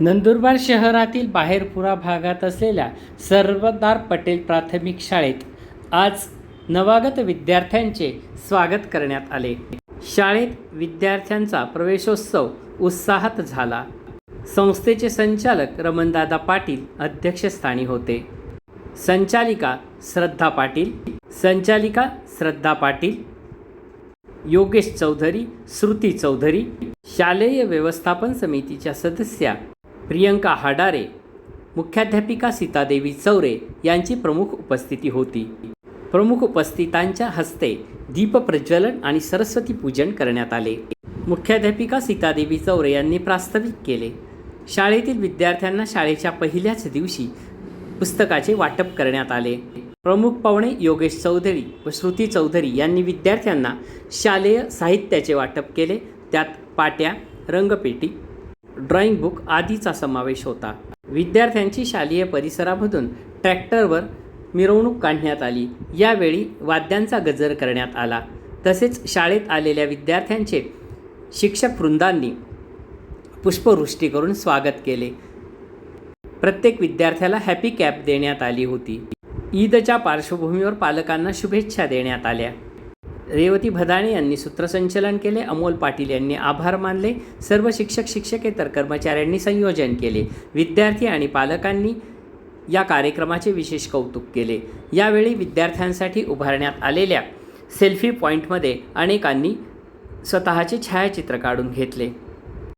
नंदुरबार शहरातील बाहेरपुरा भागात असलेल्या सरदार पटेल प्राथमिक शाळेत आज नवागत विद्यार्थ्यांचे स्वागत करण्यात आले. शाळेत विद्यार्थ्यांचा प्रवेशोत्सव उत्साहात झाला. संस्थेचे संचालक रमणदादा पाटील अध्यक्षस्थानी होते. संचालिका श्रद्धा पाटील संचालिका श्रद्धा पाटील योगेश चौधरी श्रुती चौधरी शालेय व्यवस्थापन समितीच्या सदस्या प्रियंका हाडारे मुख्याध्यापिका सीतादेवी चौरे यांची प्रमुख उपस्थिती होती. प्रमुख उपस्थितांच्या हस्ते दीपप्रज्वलन आणि सरस्वती पूजन करण्यात आले. मुख्याध्यापिका सीतादेवी चौरे यांनी प्रास्ताविक केले. शाळेतील विद्यार्थ्यांना शाळेच्या पहिल्याच दिवशी पुस्तकाचे वाटप करण्यात आले. प्रमुख पाहुणे योगेश चौधरी व श्रुती चौधरी यांनी विद्यार्थ्यांना शालेय साहित्याचे वाटप केले. त्यात पाट्या रंगपेटी ड्रॉइंग बुक आदीचा समावेश होता. विद्यार्थ्यांची शालेय परिसरामधून ट्रॅक्टरवर मिरवणूक काढण्यात आली. यावेळी वाद्यांचा गजर करण्यात आला. तसेच शाळेत आलेल्या विद्यार्थ्यांचे शिक्षक वृंदांनी पुष्पवृष्टी करून स्वागत केले. प्रत्येक विद्यार्थ्याला हॅपी कॅप देण्यात आली होती. ईदच्या पार्श्वभूमीवर पालकांना शुभेच्छा देण्यात आल्या. रेवती भदाणे यांनी सूत्रसंचलन केले अमोल पाटील यांनी आभार मानले सर्व शिक्षक शिक्षकेतर कर्मचाऱ्यांनी संयोजन केले विद्यार्थी आणि पालकांनी या कार्यक्रमाचे विशेष कौतुक केले. यावेळी विद्यार्थ्यांसाठी उभारण्यात आलेल्या सेल्फी पॉईंटमध्ये अनेकांनी स्वतःचे छायाचित्र काढून घेतले.